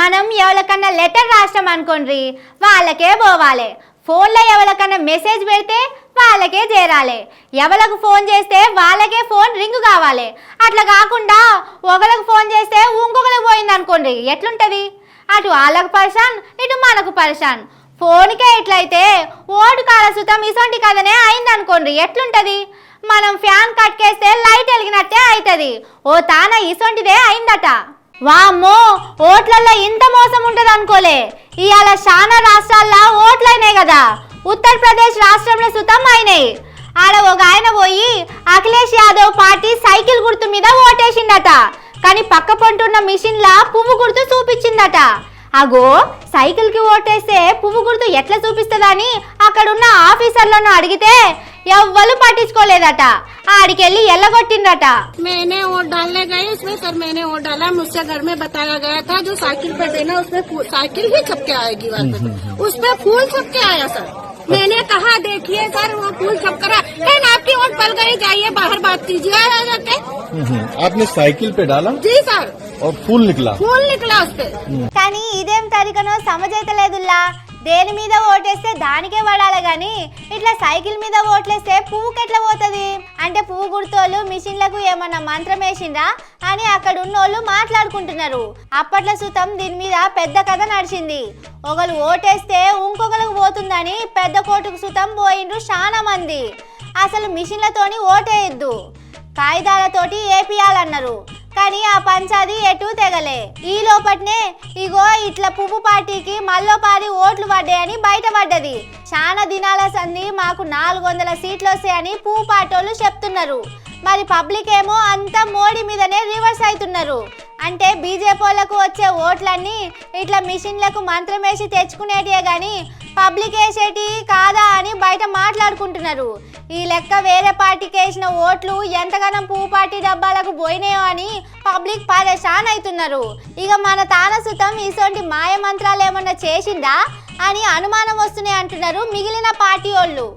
మనం ఎవరికన్నా లెటర్ రాసినాం అనుకోండి వాళ్ళకే పోవాలి. ఫోన్లో ఎవరికన్నా మెసేజ్ పెడితే వాళ్ళకే చేరాలి. ఎవరికి ఫోన్ చేస్తే వాళ్ళకే ఫోన్ రింగ్ కావాలి. అట్లా కాకుండా ఒకరికి ఫోన్ చేస్తే ఇంకొకరికి పోయింది అనుకోండి ఎట్లుంటుంది? అటు వాళ్ళకు పర్సన్ ఇటు మనకు పర్సన్ ఫోన్కే ఎట్లయితే ఓటు కాలసుతం ఇసొంటి కథనే అయింది అనుకోండి మనం ఫ్యాన్ కట్కేస్తే లైట్ వెలిగినట్టే అవుతుంది ఓ తాన ఇసొంటిదే అయిందట. వామ్మో ఓట్లల్లో ఇంత మోసం ఉంటుంది అనుకోలే ఇవాళ చాలా రాష్ట్రాల్లో ఓట్లైనాయి కదా ఉత్తరప్రదేశ్ రాష్ట్రంలో సుతం అయినాయి. ఆడ ఒక ఆయన పోయి అఖిలేష్ యాదవ్ పార్టీ సైకిల్ గుర్తు మీద ఓటేసిండట. కానీ పక్క పంటున్న మిషన్లా పువ్వు గుర్తు చూపించిందట అగో సైకిల్కి ఓటేస్తే పువ్వు గుర్తు ఎట్లా చూపిస్తుందని అక్కడున్న ఆఫీసర్లను అడిగితే ఎవ్వరు పట్టించుకోలేదట ఆడికెళ్ళి ఎల్లగొట్టిందట मैंने वोट डालने गई उसमें सर मैंने वोट डाला मुझसे घर में बताया गया था जो साइकिल पे देना उसमें फूल- साइकिल ही छपके आएगी वहाँ पे उसमें फूल छपके आया सर मैंने कहा देखिए सर वो फूल छप कर आया। बहन आपकी वोट पल गई जाइए बाहर बात कीजिए आ जाके हम्म, आपने साइकिल पे डाला जी सर और फूल निकला फूल निकला उस पे కానీ ఇదేం తరికనో సమజైతలేదుల్లా దేని మీద ఓటేస్తే దానికే పడాలి కానీ ఇట్లా సైకిల్ మీద ఓట్లేస్తే పువ్వుకి ఎట్లా పోతుంది? అంటే పువ్వు గుర్తోళ్ళు మిషన్లకు ఏమన్నా మంత్రం వేసిందా? అని అక్కడ ఉన్నోళ్ళు మాట్లాడుకుంటున్నారు. అప్పట్లో సుతం దీని మీద పెద్ద కథ నడిచింది. ఒకరు ఓటేస్తే ఇంకొకరికి పోతుందని పెద్ద కోటుకు సుతం పోయిండ్రు చాలా మంది. అసలు మిషన్లతోని ఓటేయద్దు. కాగితాలతోటి ఏపియాలన్నారు. కానీ ఆ పంచాది ఎటు తెగలే. ఈ లోపట్నే ఇగో ఇట్లా పువ్వు పార్టీకి మళ్ళో ఓట్లు పడ్డాయని బయటపడ్డది చాలా దినాల సంది మాకు నాలుగు వందల సీట్లు వస్తాయని పువ్వు పార్టీ చెప్తున్నారు. మరి పబ్లిక్ ఏమో అంతా మోడీ మీదనే రివర్స్ అవుతున్నారు అంటే బీజేపీలకు వచ్చే ఓట్లన్నీ ఇట్లా మిషన్లకు మంత్రం వేసి తెచ్చుకునేటియే కానీ పబ్లిక్ వేసేటి కాదా అని బయట మాట్లాడుకుంటున్నారు. ఈ లెక్క వేరే పార్టీకి వేసిన ఓట్లు ఎంతగానో పువ్వు పార్టీ డబ్బాలకు పోయినాయో అని పబ్లిక్ పరేషాన్ అవుతున్నారు ఇక మన తానసుతం ఇటువంటి మాయ మంత్రాలు ఏమన్నా చేసిందా అని అనుమానం వస్తున్నాయి అంటున్నారు మిగిలిన పార్టీ వాళ్ళు.